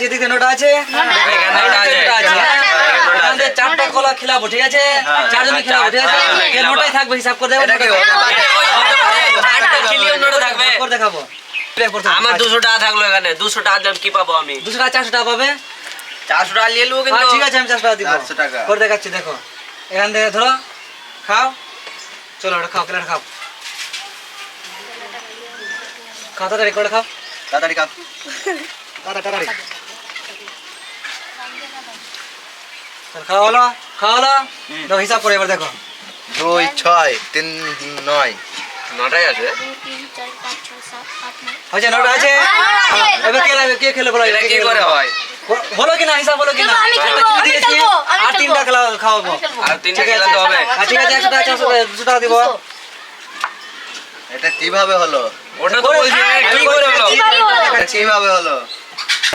আছে এদিকে নোট আছে? চারটা কলা খেলাবো ঠিক আছে? চারজনে খেলাবো ঠিক আছে। নোটাই থাকবে হিসাব করে দেবো দেখাবো। আমার দুশো টাকা থাকল এখানে দুশো টাকা দাম কি পাবো আমি? দুশো টাকা চারশো টাকা পাবে? চারশো টাকা নিয়ে নেব হ্যাঁ কিন্তু ঠিক আছে আমি চারশো টাকা দিব। 400 টাকা। করে দেখাচ্ছি দেখো। এখান থেকে ধরো খাও। চলো ওটা খাও কেলাটা খাও। খাও তাড়াতাড়ি করে খাও। তাড়াতাড়ি কাপ তাড়াতাড়ি তাড়াতাড়ি চল, খাওয়া হলো? খাওয়া হলো? হিসাব করে এবার দেখো। দুই ছয় তিন নয়। নটাই আছে? আছে? হ্যাঁ, এবার কে লাগবে? কে খেলে বলো? এটা কি করে হয়? হলো কিনা? হিসাব হলো কিনা? খেলব, আমি আর তিনটা খেলা খাওয়াবো। আমি আর তিনটা ঠিক আছে, হবে। ঠিক আছে একশো টাকা চারশো দুশো টাকা দিব। এটা কীভাবে হলো? ওটা তো বলছি কি কীভাবে হলো? কীভাবে হলো?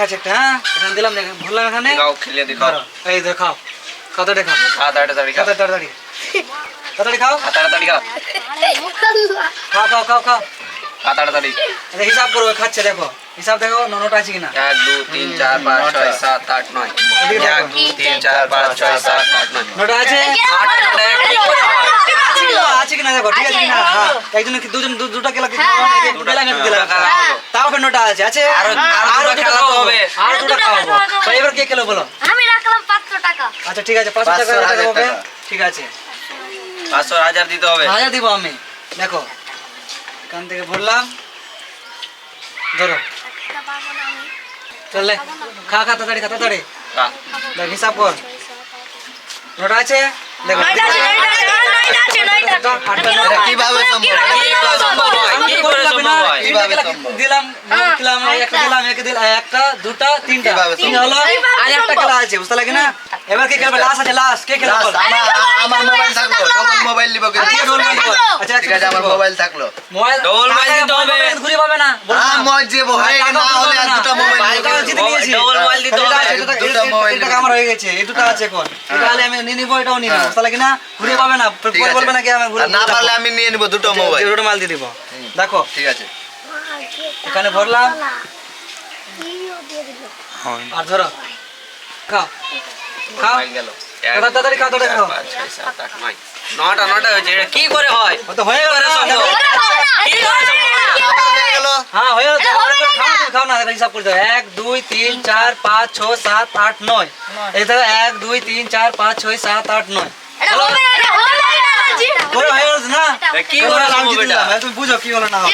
আচ্ছা একটা হ্যাঁ? এখানে দিলাম দেখো, ভরলাম এখানে। দেখাও খেলিয়ে দেখাও। এই দেখো খাও খাও তো খাও খা তাড়াতাড়ি খা। তাড়াতাড়ি? তাড়াতাড়ি খাও। খা তাড়াতাড়ি খা। খাও খাও খাও খাও খা তাড়াতাড়ি। এটা হিসাব করবে খাচ্ছে দেখো। হিসাব দেখো নোটা আছে কিনা? এক দু তিন চার পাঁচ ছয় সাত আট নয়। এক দু তিন চার পাঁচ ছয় সাত আট নয়। নোটা আছে? আট নোটা করে? আছে কিনা? দেখো ঠিক আছে আছে, কিনা? হ্যাঁ। হ্যাঁ একজন কি দুজন দুটো খেলা কি হ্যাঁ, দুটো দিলাম। খেলা তাও ফের নোটা আছে আছে? আরো- আরও দুটো হবে। আরও দুটো খাওয়াবো। তো এবার কে খেলো বলো? আমি রাখলাম পাঁচশো টাকা। আচ্ছা ঠিক আছে পাঁচশো টাকা পাঁচশো, হবে ঠিক আছে। পাঁচশো হাজার দিতে হবে। হাজার দিব আমি। দেখো এখান থেকে ভরলাম। ধরো। চললে খা খা তাড়াতাড়ি খা তাড়াতাড়ি। দেখ হিসাব কর। নোটা আছে? দেখো। কীভাবে এটা সম্ভব? কীভাবে সম্ভব হয়? আমি কি তো করে করলাম সম্ভব না, হয়? তিনটা কীভাবে সম্ভব? দিলাম হ্যাঁ, দিলাম একটা একটা। দিলাম একটা দিলাম একটা দুটা তিনটা। তিন হলো আর একটা খেলা আছে বুঝতে লাগে না? এবার কে খেলবে? লাস্ট আছে লাস্ট। কে খেলবে? আমার আমার মোবাইল থাকল ডবল মোবাইল নিব কিন্তু। ডবল মোবাইল আচ্ছা ঠিক আছে আমার মোবাইল থাকল। মোবাইল ডবল মোবাইল দিতে হবে। ঘুরে পাবে না। হ্যাঁ না। যে হয়ে টাকা না হলে আর দুটো মোবাইল টাকা ডবল মোবাইল দিতে এটা হবে। আছে, দুটো মোবাইল এটা আমার হয়ে গেছে। এই দুটো আছে এখন। এটা আমি নিয়ে নিবো এটাও নেব। বুঝতে লাগে না ঘুরে পাবে না। পরে বলবে না কি না পারলে আমি নিয়ে নিব দুটো মোবাইল দুটো মাল দিয়ে দিব। দেখো। ঠিক আছে। এখানে ভরলাম। আর ধরো। খাও। খাও। এক, তাড়াতাড়ি তাড়াতাড়ি খাও, তাড়াতাড়ি চার, খাও। পাঁচ, ছয়, সাত, আট, নয়। নটা নটা হয়েছে। এটা কি করে হয়? তো হয়ে গেল? হয়ে? হ্যাঁ? হয়ে? খাও না, হিসাব করে দাও। এক দুই তিন চার পাঁচ ছ সাত আট নয়। এই দেখো এক দুই তিন চার পাঁচ ছয় সাত আট নয়। কি এবার নাম জিতে তুমি বুঝো কি হলো না হলো।